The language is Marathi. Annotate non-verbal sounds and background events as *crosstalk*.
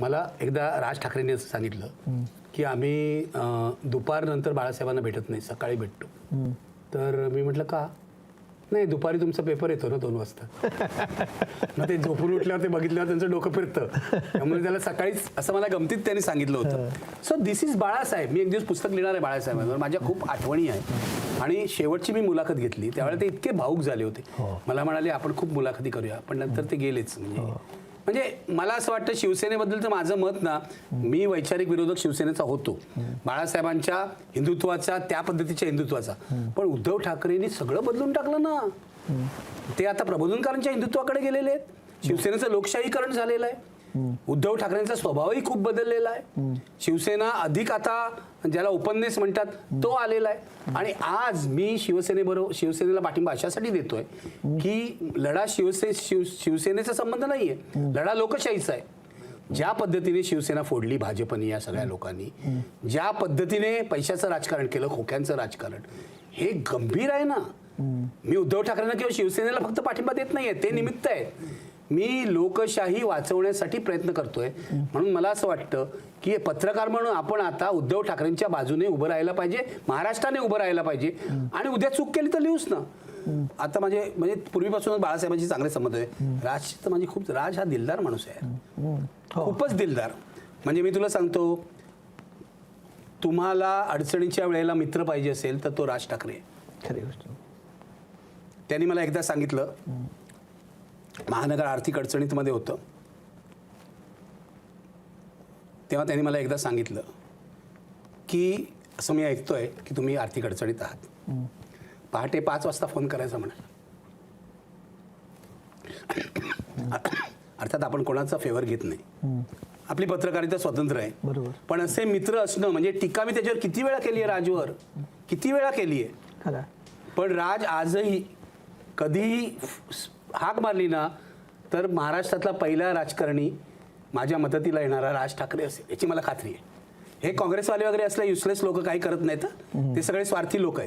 मला एकदा राज ठाकरेंनी असं सांगितलं की आम्ही दुपारनंतर बाळासाहेबांना भेटत नाही सकाळी भेटतो. तर मी म्हटलं का? नाही दुपारी तुमचा पेपर येतो ना दोन वाजता. *laughs* मग ते झोपून उठल्यावर ते बघितल्यावर त्यांचं डोकं फिरतं. त्यामुळे त्याला सकाळीच असं मला गमतीत त्यांनी सांगितलं होतं. So this is Balasaheb. मी एक दिवस पुस्तक लिहिणार आहे बाळासाहेबांवर. माझ्या खूप आठवणी आहे आणि शेवटची मी मुलाखत घेतली. त्यावेळेला ते इतके भाऊक झाले होते. मला म्हणाले आपण खूप मुलाखती करूया. पण नंतर ते गेलेच. म्हणजे म्हणजे मला असं वाटतं शिवसेनेबद्दलचं माझं मत ना मी वैचारिक विरोधक शिवसेनेचा होतो. बाळासाहेबांच्या हिंदुत्वाचा त्या पद्धतीच्या हिंदुत्वाचा. पण उद्धव ठाकरेंनी सगळं बदलून टाकलं ना. ते आता प्रबोधनकारांच्या हिंदुत्वाकडे गेलेले आहेत. शिवसेनेचं लोकशाहीकरण झालेलं आहे. उद्धव ठाकरेंचा स्वभावही खूप बदललेला आहे. शिवसेना अधिक आता ज्याला ओपननेस म्हणतात तो आलेला आहे. आणि आज मी शिवसेनेबरोबर शिवसेनेला पाठिंबा अशासाठी देतोय की लढा शिवसे शिव शिवसेनेचा संबंध नाहीये. लढा लोकशाहीचा आहे. ज्या पद्धतीने शिवसेना फोडली भाजपने या सगळ्या लोकांनी ज्या पद्धतीने पैशाचं राजकारण केलं खोक्यांचं राजकारण हे गंभीर आहे ना. मी उद्धव ठाकरेंना किंवा शिवसेनेला फक्त पाठिंबा देत नाहीये ते निमित्त आहे मी लोकशाही वाचवण्यासाठी प्रयत्न करतोय. म्हणून मला असं वाटतं की पत्रकार म्हणून आपण आता उद्धव ठाकरेंच्या बाजूने उभं राहायला पाहिजे महाराष्ट्राने उभं राहायला पाहिजे. आणि उद्या चूक केली तर लिहूच ना. आता माझे म्हणजे पूर्वीपासूनच बाळासाहेबांशी चांगले संबंध आहे. राज तर म्हणजे खूप राज हा दिलदार माणूस आहे. खूपच दिलदार. म्हणजे मी तुला सांगतो तुम्हाला अडचणीच्या वेळेला मित्र पाहिजे असेल तर तो राज ठाकरे. खरी गोष्ट. त्यांनी मला एकदा सांगितलं महानगर आर्थिक अडचणीत मध्ये होतं. तेव्हा त्यांनी मला एकदा सांगितलं की असं मी ऐकतोय की तुम्ही आर्थिक अडचणीत आहात. पहाटे पाच वाजता फोन करायचा म्हणाल. अर्थात आपण कोणाचा फेवर घेत नाही. आपली पत्रकारिता स्वतंत्र आहे. बरोबर. पण असे मित्र असणं म्हणजे टीका मी त्याच्यावर किती वेळा केली आहे राजवर? किती वेळा केली आहे पण राज आजही कधीही हाक मारली ना तर महाराष्ट्रातला पहिला राजकारणी माझ्या मदतीला येणारा राज ठाकरे असेल याची मला खात्री आहे. हे काँग्रेसवाले वगैरे असले युसलेस लोक काही करत नाहीत ते सगळे स्वार्थी लोक आहेत.